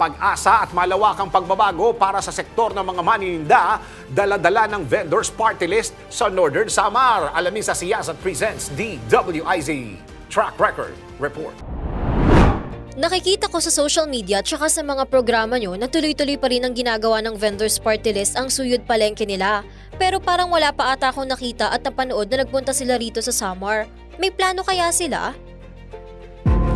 pag-asa at malawakang pagbabago para sa sektor ng mga maninda, dala-dala ng vendors party list sa Northern Samar. Alamin sa Siyasat Presents DWIZ Track Record Report. Nakikita ko sa social media at saka sa mga programa nyo na tuloy-tuloy pa rin ang ginagawa ng vendors party list ang suyod palengke nila. Pero parang wala pa ata akong nakita at napanood na nagpunta sila rito sa Samar. May plano kaya sila?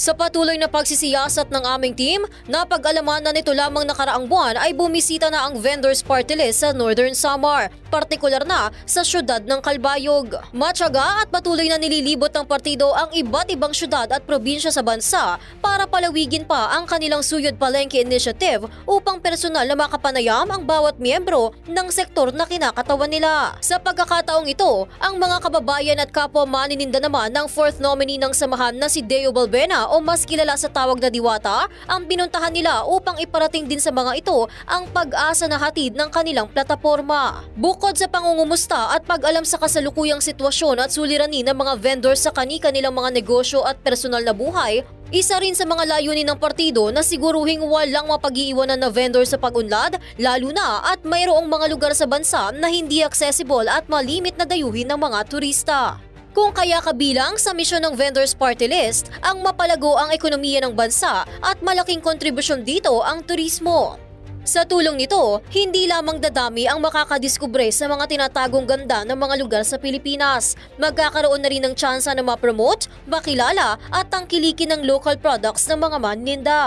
Sa patuloy na pagsisiyasat ng aming team, napag-alaman na nito lamang nakaraang buwan ay bumisita na ang vendors party list sa Northern Samar, partikular na sa syudad ng Kalbayog. Matyaga at patuloy na nililibot ng partido ang iba't ibang syudad at probinsya sa bansa para palawigin pa ang kanilang Suyod Palengke Initiative upang personal na makapanayam ang bawat miyembro ng sektor na kinakatawan nila. Sa pagkakataong ito, ang mga kababayan at kapwa manininda naman ng fourth nominee ng samahan na si Deo Balbena o mas kilala sa tawag na Diwata, ang pinuntahan nila upang iparating din sa mga ito ang pag-asa na hatid ng kanilang plataforma. Bukod sa pangungumusta at pag-alam sa kasalukuyang sitwasyon at suliranin ng mga vendors sa kani-kanilang mga negosyo at personal na buhay, isa rin sa mga layunin ng partido na siguruhing walang mapag-iiwanan na vendor sa pag-unlad, lalo na at mayroong mga lugar sa bansa na hindi accessible at malimit na dayuhin ng mga turista. Kung kaya kabilang sa misyon ng vendors party list ang mapalago ang ekonomiya ng bansa at malaking kontribusyon dito ang turismo. Sa tulong nito, hindi lamang dadami ang makakadiskubre sa mga tinatagong ganda ng mga lugar sa Pilipinas. Magkakaroon na rin ng tsansa na ma-promote, makilala at tangkilikin ng local products ng mga maninda.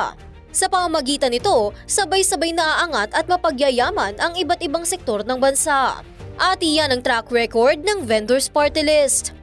Sa pamamagitan nito, sabay-sabay naaangat at mapagyayaman ang iba't ibang sektor ng bansa. At iyan ang track record ng Vendors Party List.